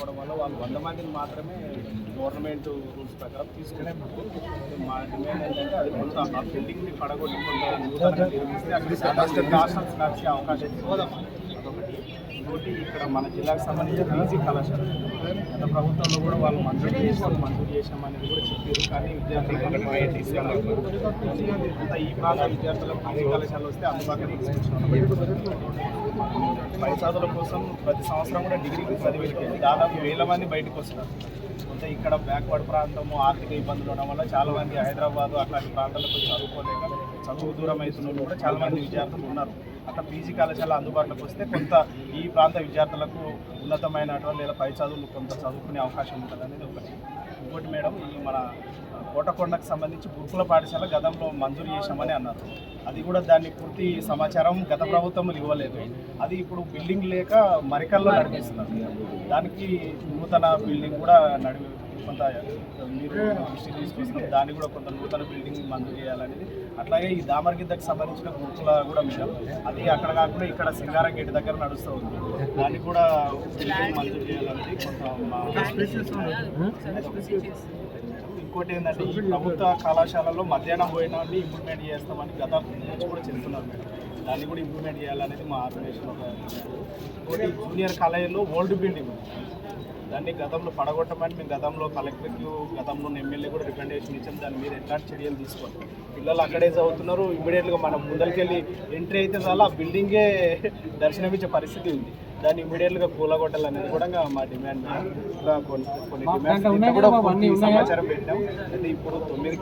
లేకపోవడం వల్ల వాళ్ళు వంద మందిని మాత్రమే గవర్నమెంట్ రూల్స్ ప్రకారం తీసుకున్నారు మా డిమాండ్ ఏంటంటే అది కొంత ఆ బిల్డింగ్ని పడగొట్టి కొంత నూతనంగా నిర్మిస్తే అక్కడ హాస్టల్స్ నడిచే అవకాశం ఉంది. ఇంకోటి ఇక్కడ మన జిల్లాకు సంబంధించిన పీజీ కళాశాల. గత ప్రభుత్వంలో కూడా వాళ్ళు మంజూరు చేసాం మంజూరు చేసామనేది కూడా చెప్పారు. కానీ తీసుకెళ్ళాలి అంతా ఈ ప్రాంత విద్యార్థులకు పీజీ కళాశాల వస్తే అందుబాటులో తీసుకొచ్చిన పై చదువుల కోసం ప్రతి సంవత్సరం కూడా డిగ్రీకి చదివికి దాదాపు వేల మంది బయటకు వస్తున్నారు. అంటే ఇక్కడ బ్యాక్వర్డ్ ప్రాంతము ఆర్థిక ఇబ్బందులు ఉండడం వల్ల చాలా మంది హైదరాబాద్ అట్లాంటి ప్రాంతాలకు చదువుకోలేక చదువు దూరం అవుతున్న వాళ్ళు కూడా చాలా మంది విద్యార్థులు ఉన్నారు. అట్లా పీజీ కళాశాల అందుబాటులోకి వస్తే కొంత ఈ ప్రాంత విద్యార్థులకు ఉన్నతమైనటువంటి లేదా పై చదువులు కొంత చదువుకునే అవకాశం ఉంటుంది అనేది ఒకటి. ఇంకోటి మేడం ఈ మన కోటకొండకు సంబంధించి గురుకుల పాఠశాల గతంలో మంజూరు చేశామని అన్నారు. అది కూడా దాన్ని పూర్తి సమాచారం గత ప్రభుత్వం ఇవ్వలేదు. అది ఇప్పుడు బిల్డింగ్ లేక మరికల్లో నడిపిస్తున్నారు. దానికి నూతన బిల్డింగ్ కూడా నడిపి కొంత మీరు దృష్టి తీసుకొస్తున్నారు దాన్ని కూడా కొంత నూతన బిల్డింగ్ మంజూరు చేయాలనేది. అట్లాగే ఈ దామరగిద్దకు సంబంధించిన గురుకుల కూడా మేడం అది అక్కడ కాకుండా ఇక్కడ సింగారం గేట్ దగ్గర నడుస్తూ ఉంది. దాన్ని కూడా బిల్డింగ్ మంజూరు చేయాలనేది కొంత ఇంకోటి ఏంటంటే ఈ ప్రభుత్వ కళాశాలలో మధ్యాహ్నం భోజనాన్ని ఇంప్లిమెంట్ చేస్తామని గత నుంచి కూడా చెప్తున్నారు మేడం. దాన్ని కూడా ఇంప్లిమెంట్ చేయాలనేది మా ఆర్గనైజేషన్ ఇంకోటి జూనియర్ కాలేజీలో ఓల్డ్ బిల్డింగ్ దాన్ని గతంలో పడగొట్టమని మేము గతంలో కలెక్టర్లు గతంలో ఎమ్మెల్యే కూడా రికమెండేషన్ ఇచ్చాం. దాని మీద ఎట్లాంటి చర్యలు తీసుకోవాలి? పిల్లలు అక్కడే చదువుతున్నారు ఇమీడియట్గా మనం ముందరికెళ్ళి ఎంట్రీ అయితే చాలా ఆ బిల్డింగే దర్శనమిచ్చే పరిస్థితి ఉంది. దాన్ని ఇమీడియట్గా కూలగొట్టాలనేది కూడా మా డిమాండ్. కొన్ని డిమాండ్స్ కూడా సమాచారం పెట్టాం. అంటే ఇప్పుడు తొమ్మిదికి